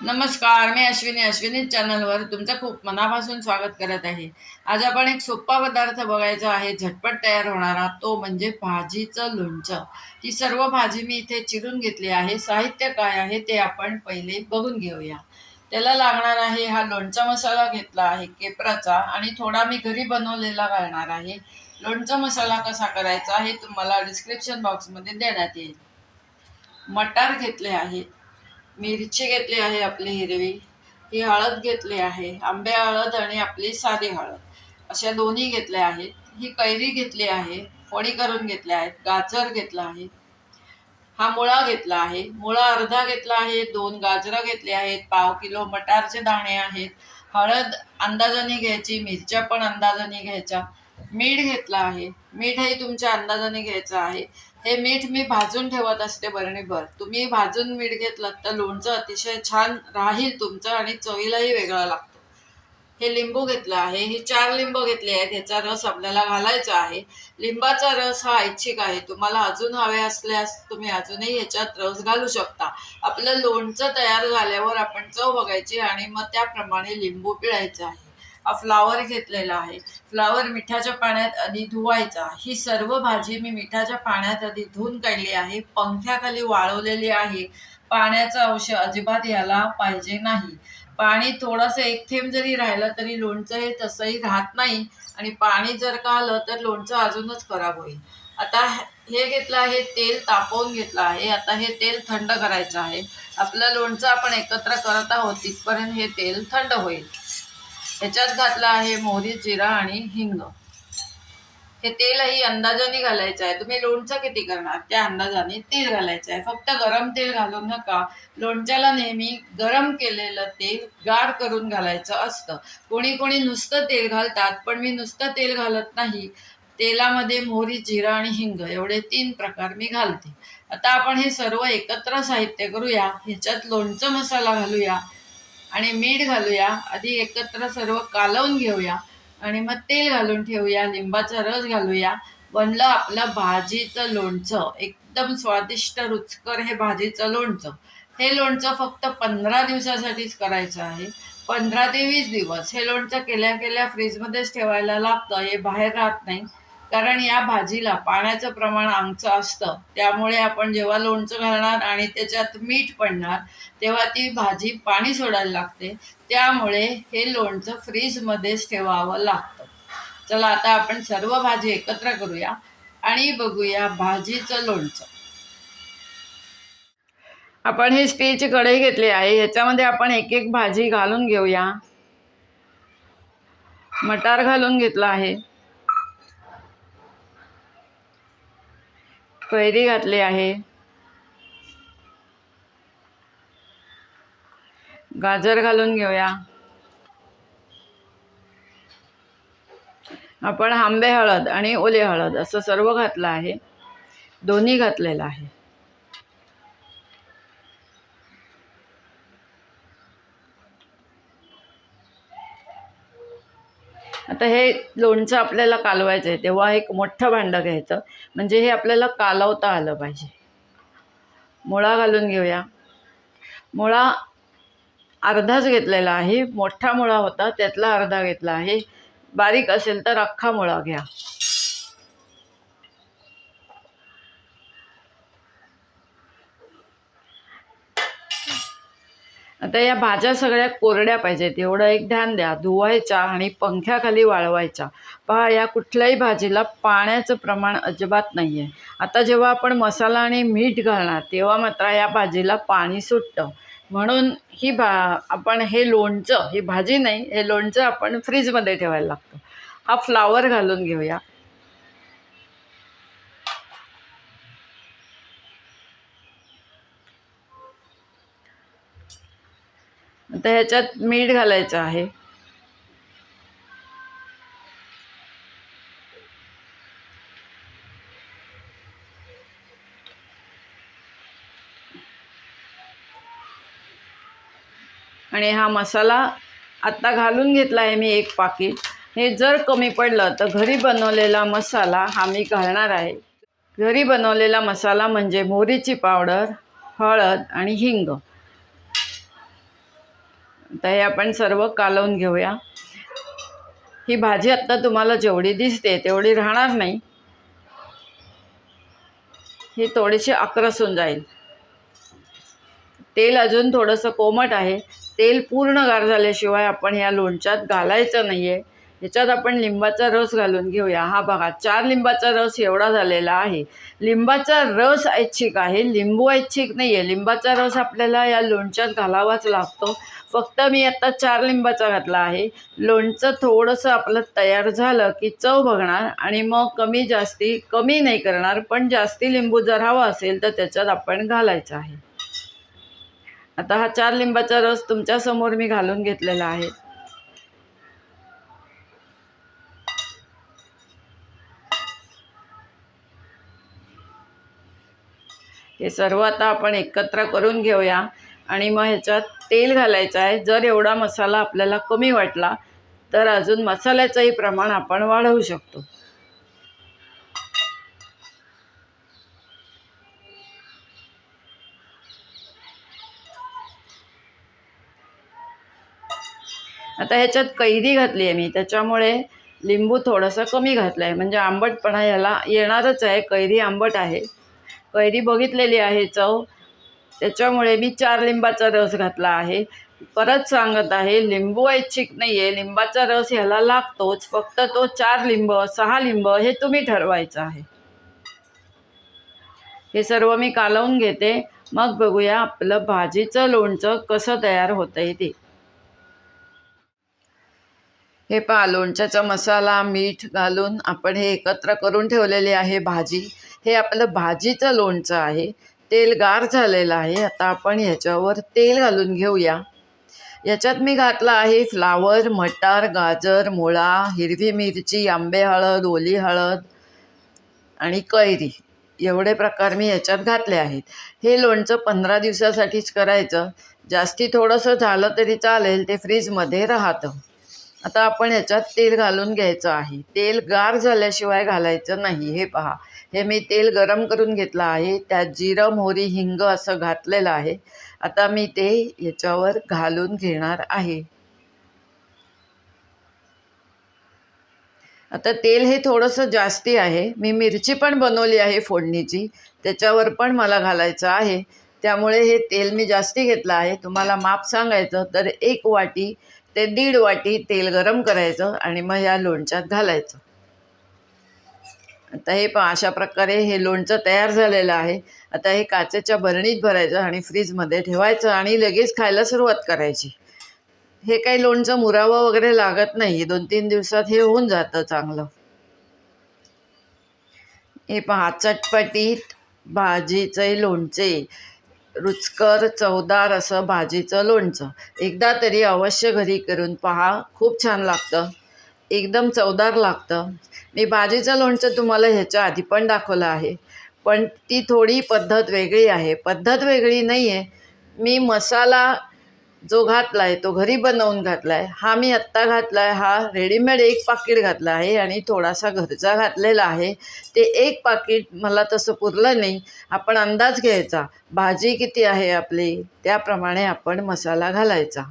नमस्कार मी अश्विनी. अश्विनी चॅनलवर तुमचं खूप मनापासून स्वागत करत आहे. आज आपण एक सोपा पदार्थ बघायचा आहे. झटपट तयार होणारा तो म्हणजे भाजीचं लोणचं. ही सर्व भाजी मी इथे चिरून घेतली आहे. साहित्य काय आहे ते आपण पहिले बघून घेऊया. त्याला लागणार आहे हा लोणचा मसाला घेतला आहे केपराचा आणि थोडा मी घरी बनवलेला घालणार आहे. लोणचा मसाला कसा करायचा हे तुम्हाला डिस्क्रिप्शन बॉक्समध्ये देण्यात येईल. मटार घेतले आहेत. मिरची घेतली आहे आपली हिरवी ही हळद घेतली आहे आंबे हळद आणि आपली साधी हळद. अशा दोन्ही घेतल्या आहेत. ही कैरी घेतली आहे फोडी करून घेतल्या आहेत गाजर घेतला आहे. हा मुळा घेतला आहे. मुळा अर्धा घेतला आहे दोन गाजरं घेतली आहेत पाव किलो मटारचे दाणे आहेत. हळद अंदाजाने घ्यायची मिरच्या पण अंदाजाने घ्यायच्या. मीठ घेतला आहे. मीठही तुमच्या अंदाजाने घ्यायचं आहे. हे मीठ मी भाजून ठेवत असते बरणीभर. तुम्ही भाजून मीठ घेतलं तर लोणचं अतिशय छान राहील तुमचं आणि चवीलाही वेगळा लागतो. हे लिंबू घेतलं आहे. ही चार लिंबू घेतले आहेत. ह्याचा रस आपल्याला घालायचा आहे. लिंबाचा रस हा ऐच्छिक आहे. तुम्हाला अजून हवे असल्यास तुम्ही अजूनही ह्याच्यात रस घालू शकता. आपलं लोणचं तयार झाल्यावर आपण चव बघायची आणि मग त्याप्रमाणे लिंबू पिळायचं आहे. हा फ्लावर घेतलेला आहे. फ्लावर मिठाच्या पाण्यात आधी धुवायचा. ही सर्व भाजी मी मिठाच्या पाण्यात आधी धुवून काढली आहे. पंख्याखाली वाळवलेली आहे. पाण्याचा अंश अजिबात याला पाहिजे नाही. पाणी थोडंसं एक थेंब जरी राहिलं तरी लोणचं हे तसंही राहत नाही आणि पाणी जर का आलं तर लोणचं अजूनच खराब होईल. आता हे घेतलं आहे तेल तापवून घेतलं आहे. आता हे तेल थंड करायचं आहे. आपलं लोणचं आपण एकत्र करत आहोत तिथपर्यंत हे तेल थंड होईल. ह्याच्यात घातलं आहे मोहरी जिरा आणि हिंग. हे तेलही अंदाजाने घालायचं आहे. तुम्ही लोणचं किती करणार? त्या अंदाजाने तेल घालायचं आहे. फक्त गरम तेल घालू नका. लोणच्याला नेहमी गरम केलेलं तेल गार करून घालायचं असतं. कोणी कोणी नुसतं तेल घालतात पण मी नुसतं तेल घालत नाही. तेलामध्ये मोहरी जिरा आणि हिंग एवढे तीन प्रकार मी घालते. आता आपण हे सर्व एकत्र साहित्य करूया. ह्याच्यात लोणचं मसाला घालूया. आणि मीठ घालूया. आधी एकत्र सर्व कालवून घेऊया. आणि मग तेल घालून ठेवूया. लिंबाचा रस घालूया. बनलं आपलं भाजीचं लोणचं. एकदम स्वादिष्ट रुचकर हे भाजीचं लोणचं. हे लोणचं फक्त पंधरा दिवसासाठीच करायचं आहे. पंधरा ते वीस दिवस. हे लोणचं केल्या केल्या फ्रीजमध्येच ठेवायला लागतं. हे बाहेर राहत नाही. कारण या भाजीला पाण्याचं प्रमाण आमचं असतं. त्यामुळे आपण जेव्हा लोणचं घालणार आणि त्याच्यात मीठ पडणार तेव्हा ती भाजी पाणी सोडायला लागते. त्यामुळे हे लोणचं फ्रीजमध्येच ठेवावं लागतं. चला आता आपण सर्व भाजी एकत्र करूया आणि बघूया भाजीचं लोणचं. आपण ही स्टीलची कढई घेतली आहे. ह्याच्यामध्ये आपण एक एक भाजी घालून घेऊया. मटार घालून घेतला आहे. कैरी घातली आहे. गाजर घालून घेऊया. आपण आंबे हळद आणि ओले हळद असं सर्व घातलं आहे. दोन्ही घातलेलं आहे. आता हे लोणचं आपल्याला कालवायचं आहे तेव्हा एक मोठं भांडं घ्यायचं. म्हणजे हे आपल्याला कालवता आलं पाहिजे. मुळा घालून घेऊया. मुळा अर्धाच घेतलेला आहे. मोठा मुळा होता त्यातला अर्धा घेतला आहे. बारीक असेल तर अख्खा मुळा घ्या. आता या भाज्या सगळ्या कोरड्या पाहिजेत. एवढं एक ध्यान द्या. धुवायच्या आणि पंख्याखाली वाळवायच्या. पहा या कुठल्याही भाजीला पाण्याचं प्रमाण अजिबात नाही आहे आता जेव्हा आपण मसाला आणि मीठ घालणार तेव्हा मात्र या भाजीला पाणी सुटतं. म्हणून ही भा आपण हे लोणचं ही भाजी नाही हे लोणचं आपण फ्रीजमध्ये ठेवायला लागतं. हा फ्लावर घालून घेऊया. आता ह्याच्यात मीठ घालायचं आहे. आणि हा मसाला आत्ता घालून घेतला आहे मी एक पाकिट. हे जर कमी पडलं तर घरी बनवलेला मसाला हा मी घालणार आहे. घरी बनवलेला मसाला म्हणजे मोहरीची पावडर हळद आणि हिंग. तर हे आपण सर्व कालवून घेऊया. ही भाजी आत्ता तुम्हाला जेवढी दिसते तेवढी राहणार नाही. ही थोडीशी आक्रसून जाईल. तेल अजून थोडंसं कोमट आहे. तेल पूर्ण गार झाल्याशिवाय आपण या लोणच्यात घालायचं नाही आहे ह्याच्यात आपण लिंबाचा रस घालून घेऊया. हा बघा चार लिंबाचा रस एवढा झालेला आहे. लिंबाचा रस ऐच्छिक आहे. लिंबू ऐच्छिक नाही आहे लिंबाचा रस आपल्याला या लोणच्यात घालावाच लागतो. फक्त मी आता चार लिंबाचा घातला आहे. लोणचं थोडंसं आपलं तयार झालं की चव बघणार आणि मग कमी जास्ती कमी नाही करणार पण जास्ती लिंबू जर हवा असेल तर त्याच्यात आपण घालायचं आहे. आता हा चार लिंबाचा रस तुमच्यासमोर मी घालून घेतलेला आहे. हे सर्व आता आपण एकत्र करून घेऊया. आणि मग ह्याच्यात तेल घालायचं आहे. जर एवढा मसाला आपल्याला कमी वाटला तर अजून मसाल्याचंही प्रमाण आपण वाढवू शकतो. आता ह्याच्यात कैरी घातली आहे मी. त्याच्यामुळे लिंबू थोडंसं कमी घातलं आहे म्हणजे आंबटपणा ह्याला येणारच आहे. कैरी आंबट आहे. कैरी बघितलेली आहे चव. त्याच्यामुळे मी चार लिंबाचा रस घातला आहे. परत सांगत आहे लिंबू ऐच्छिक नाही आहे लिंबाचा रस ह्याला लागतोच. फक्त तो चार लिंब सहा लिंब हे तुम्ही ठरवायचं आहे. हे सर्व मी कालवून घेते. मग बघूया आपलं भाजीचं लोणचं कसं तयार होतं आहे ते. हे पहा लोणच्याचा मसाला मीठ घालून आपण हे एकत्र करून ठेवलेले आहे भाजी. हे आपलं भाजीचं लोणचं आहे. तेल गार झालेलं आहे. आता आपण ह्याच्यावर तेल घालून घेऊया. याच्यात मी घातला आहे फ्लावर मटार गाजर मुळा हिरवी मिरची आंबे हळद ओली हळद आणि कैरी. एवढे प्रकार मी याच्यात घातले आहेत. हे लोणचं पंधरा दिवसासाठीच करायचं. जास्ती थोडंसं झालं तरी चालेल. ते फ्रीजमध्ये राहतं. आता आपण ह्याच्यात तेल घालून घ्यायचं आहे. तेल गार झाल्याशिवाय घालायचं नाही. हे पहा. हे मी तेल गरम करून घेतलं आहे. त्यात जिरं मोहरी हिंग असं घातलेलं आहे. आता मी ते ह्याच्यावर घालून घेणार आहे. आता तेल हे थोडंसं जास्ती आहे. मी मिरची पण बनवली आहे फोडणीची. त्याच्यावर पण मला घालायचं आहे. त्यामुळे हे तेल मी जास्ती घेतलं आहे. तुम्हाला माप सांगायचं तर एक वाटी ते दीड वाटी तेल गरम करायचं आणि मग या लोणच्यात घालायचं. आता हे पण अशा प्रकारे हे लोणचं तयार झालेलं आहे. आता हे काचेच्या बरणीत भरायचं आणि फ्रीजमध्ये ठेवायचं आणि लगेच खायला सुरुवात करायची. हे काही लोणचं मुरावं वगैरे लागत नाही. दोन तीन दिवसात हे होऊन जातं चांगलं. हे पहा चटपटीत भाजीचे लोणचे. रुचकर चवदार असं भाजीचं लोणचं. एकदा तरी अवश्य घरी करून पहा. खूप छान लागतं. एकदम चवदार लागतं. मी भाजीचं लोणचं तुम्हाला ह्याच्या आधी पण दाखवलं आहे. पण ती थोडी पद्धत वेगळी आहे. पद्धत वेगळी नाही आहे मी मसाला जो घातला आहे तो घरी बनवून घातला आहे हा मी आत्ता घातला आहे हा रेडीमेड एक पाकिट घातला आहे आणि थोडासा घरचा घातलेला आहे. ते एक पाकिट मला तसं पुरलं नाही. आपण अंदाज घ्यायचा. भाजी किती आहे आपली? त्याप्रमाणे आपण मसाला घालायचा.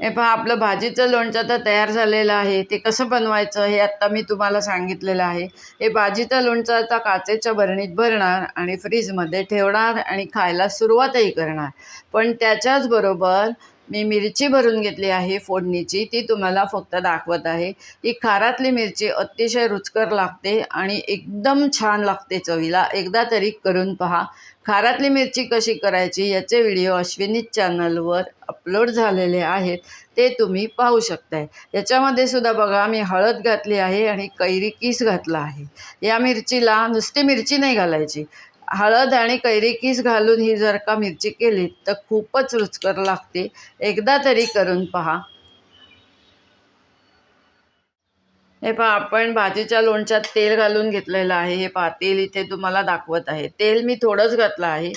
हे पहा आपलं भाजीचं लोणचं तर तयार झालेलं आहे. ते कसं बनवायचं हे आत्ता मी तुम्हाला सांगितलेलं आहे. हे भाजीचं लोणचं आता काचेच्या बरणीत भरणार आणि फ्रीजमध्ये ठेवणार आणि खायला सुरुवातही करणार. पण त्याच्याचबरोबर मी मिरची भरून घेतली आहे फोडणीची ती तुम्हाला फक्त दाखवत आहे. ती खारातली मिरची अतिशय रुचकर लागते आणि एकदम छान लागते चवीला. एकदा तरी करून पहा. खारातली मिरची कशी करायची याचे व्हिडिओ अश्विनी चॅनलवर अपलोड झालेले आहेत. ते तुम्ही पाहू शकताय. याच्यामध्ये सुद्धा बघा मी हळद घातली आहे आणि कैरी किस घातला आहे. या मिरचीला नुसती मिरची नाही घालायची. हळद आणि कैरीकीस घालून ही जर का मिरची केली तर खूपच रुचकर लागते. एकदा तरी करून पहा. हे पहा आपण भाजीच्या लोणच्यात तेल घालून घेतलेलं आहे. हे पहा तेल इथे तुम्हाला दाखवत आहे. तेल मी थोडंच घातलं आहे.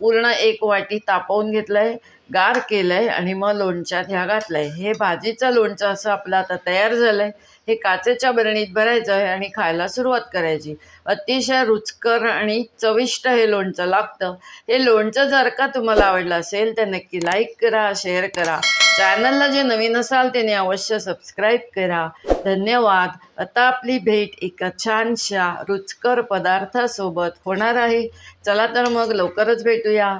पूर्ण एक वाटी तापवून घेतलं आहे गार केलं आहे आणि मग लोणच्यात ह्या घातलं आहे हे भाजीचं लोणचं असं आपलं आता तयार झालं आहे हे काचेच्या बरणीत भरायचं आहे आणि खायला सुरुवात करायची. अतिशय रुचकर आणि चविष्ट हे लोणचं लागतं. हे लोणचं जर का तुम्हाला आवडलं असेल तर नक्की लाईक करा शेअर करा. चॅनलला जे नवीन असाल त्याने अवश्य सबस्क्राईब करा. धन्यवाद. आता आपली भेट एका छानशा रुचकर पदार्थासोबत होणार आहे. चला तर मग लवकरच भेटूया.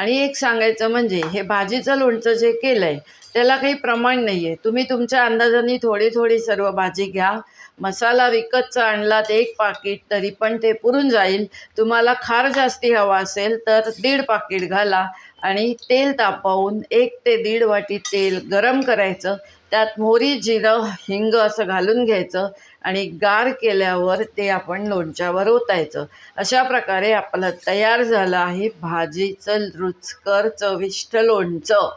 आणि एक सांगायचं म्हणजे हे भाजीचं लोणचं जे केलं आहे त्याला काही प्रमाण नाही आहे तुम्ही तुमच्या अंदाजाने थोडी थोडी सर्व भाजी घ्या. मसाला विकतचा आणला एक पाकिट तरी पण ते पुरून जाईल. तुम्हाला खार जास्ती हवा असेल तर दीड पाकिट घाला आणि तेल तापवून एक ते दीड वाटी तेल गरम करायचं. त्यात मोहरी जिरं हिंग असं घालून घ्यायचं. आणि गार केल्यावर ते आपण लोणच्यावर ओतायचं. अशा प्रकारे आपलं तयार झालं आहे भाजीचं रुचकर चविष्ट लोणचं.